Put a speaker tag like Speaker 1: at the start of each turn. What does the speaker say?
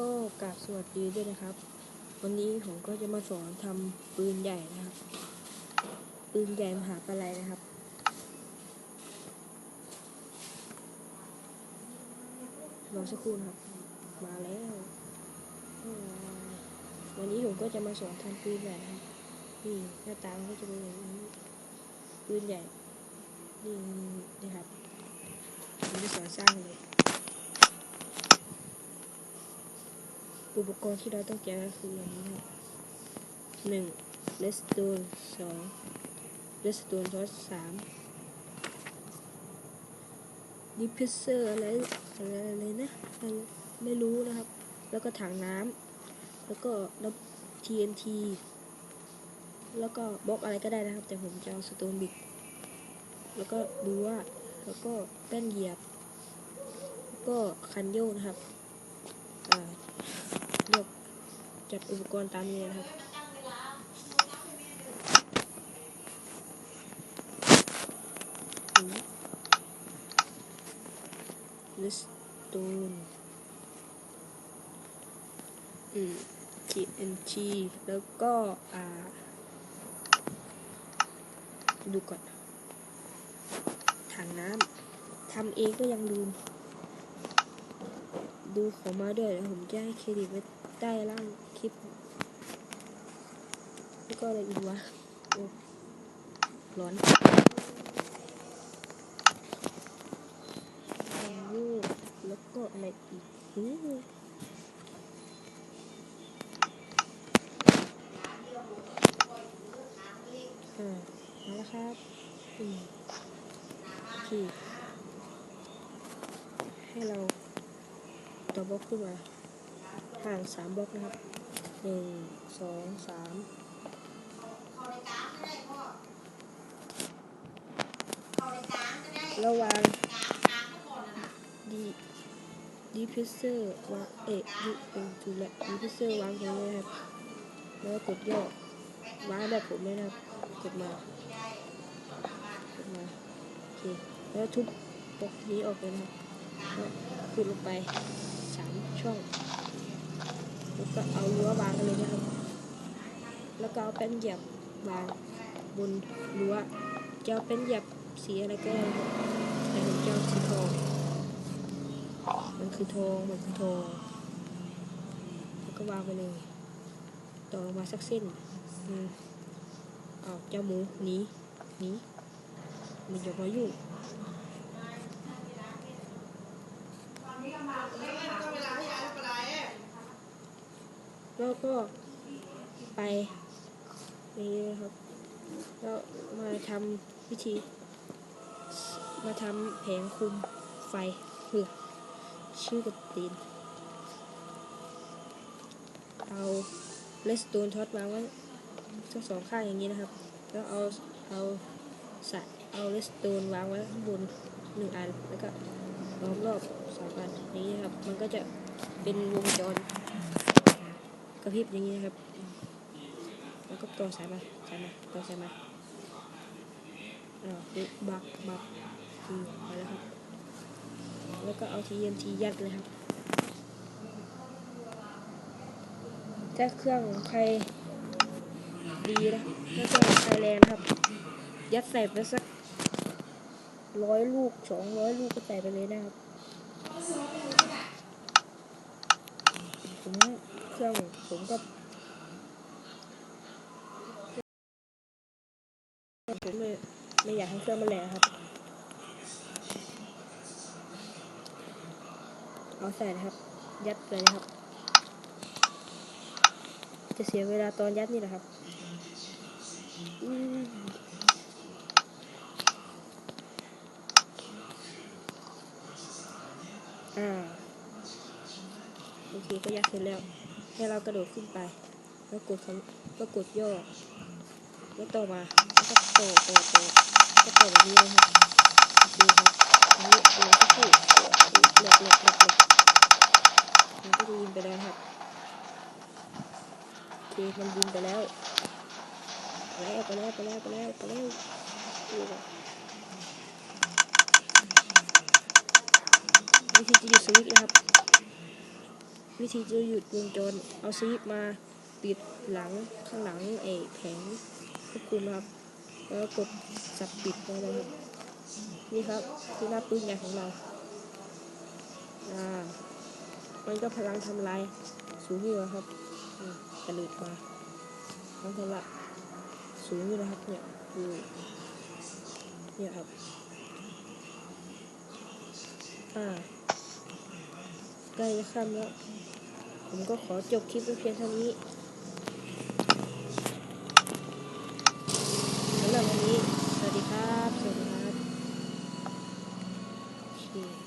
Speaker 1: ก็กราบสวัสดีด้วยนะครับ วันนี้ผมก็จะมาสอนทำปืนใหญ่นะครับ ปืนใหญ่มหาปลัยนะครับ รอสักครู่นะครับ มาแล้ว วันนี้ผมก็จะมาสอนทำปืนใหญ่นะครับนี่หน้าตามันก็จะเป็นอย่างนี้ปืนใหญ่ นี่นี่ครับผมจะสอนสร้างเลย อุปกรณ์ที่เราต้องเตรียมก็คืออย่างนี้ครับหนึ่งเลสโตนสองเลสโตนทอสสามดิพิเซอร์อะไรอะไรอะไรนะไม่รู้นะครับ แล้วก็ถังน้ำแล้วก็แล้ว TNT แล้วก็บล็อกอะไรก็ได้นะครับ แต่ผมจะเอาสโตนบิกแล้วก็ดูว่าแล้วก็แป้นเหยียบ ก็คันโยกนะครับอ่าเลือก จัดอุปกรณ์ตามนี้นะครับลิสตูนอืม TNT แล้วก็ อ่า ดูก่อนถังน้ำทำเองก็ยังลืมดูขอมาด้วยแล้วผมจะให้เครดิตไว้ ใต้ล่างคลิปแล้วก็อะไรอีกวะร้อนนี่แล้วก็อะไรอีกอืมอ่ามาแล้วครับอืมโอเคให้เราต่อบล็อกขึ้นมา ห่างสามบล็อกนะครับหนึ่งสองสามระวางดีดีพิเซอร์วางเอะดีเออถูกแล้วดีพิเซอร์วางตรงนี้ครับแล้วกดย่อวางแบบผมเลยนะครับกดมากดมาโอเคแล้วทุบบล็อกนี้ออกเลยนะครับแล้วขุดลงไป สามช่อง แล้ว ก็เอารั้ววางกันเลยนะครับ แล้วก็เอาแป้นเหยียบบางบนรั้วจะเอาแป้นเหยียบสีอะไรก็ได้ครับแต่ผมจะเอาสีทองมันคือทองมันคือทองแล้วก็วางไปเลย ต่อลงมาสักเส้นอืมเอาเจ้าหมูหนีหนีมันอย่ามายุ่ง แล้วก็ไปนี่นะครับแล้วมาทำวิธี มาทำแผงคุมไฟเพื่อชื่อกระตีน เอาเลสโตนท็อตวางไว้ทั้งสองข้างอย่างนี้นะครับ แล้วเอาเอาสายเอาเลสโตนวางไว้ข้างบนหนึ่งอัน แล้วก็ล้อมรอบสองอันอย่างนี้นะครับ มันก็จะเป็นวงจร กระพริบอย่างนี้นะครับแล้วก็ต่อสายมาสายมาต่อสายมาอ่าดึบักบักทีไปแล้วครับ แล้วก็เอา TNT ยัดเลยครับถ้าเครื่องของใครดีนะถ้าเครื่องของใครแรงนะครับ ยัดใส่ไปสักร้อยลูกสองร้อยลูกก็ใส่ไปเลยนะครับ ผมเครื่อง ผมก็ผมไม่ไม่อยากให้เครื่องมันแรงครับ เอาใส่นะครับ ยัดเลยนะครับ จะเสียเวลาตอนยัดนี่แหละครับอ่า โอเคก็ยัดเสร็จแล้ว ให้เรากระโดดขึ้นไป แล้วกดคำก็กดย่อแล้วต่อมาแล้วก็ต่อต่อต่อก็ต่อแบบนี้เลยครับโอเครับนนี้เดี๋ยวสักครู่แหลกแหลกแหลกแหลกมันก็จะยิงไปแล้วครับโอเคมันยิงไปแล้วไปแล้วไปแล้วไปแล้วไปแล้วไปแล้วดูก่อนวิธีจะหยุดสวิตช์นะครับ วิธีจะหยุดวงจรเอาสวิตช์มาปิดหลังข้างหลังไอ้แผงควบคุมครับแล้วก็กดสับปิดไปเลยครับนี่ครับคือหน้าปืนใหญ่ของเราอ่ามันก็พลังทำลายสูงอยู่ครับกระลืดมาพลังทลายสูงอยู่นะครับเนี่ยดูเนี่ยครับอ่า ใกล้จะค่ำแล้ว ผมก็ขอจบคลิปเพียงเท่านี้สำหรับวันนี้ สวัสดีครับ สวัสดีครับ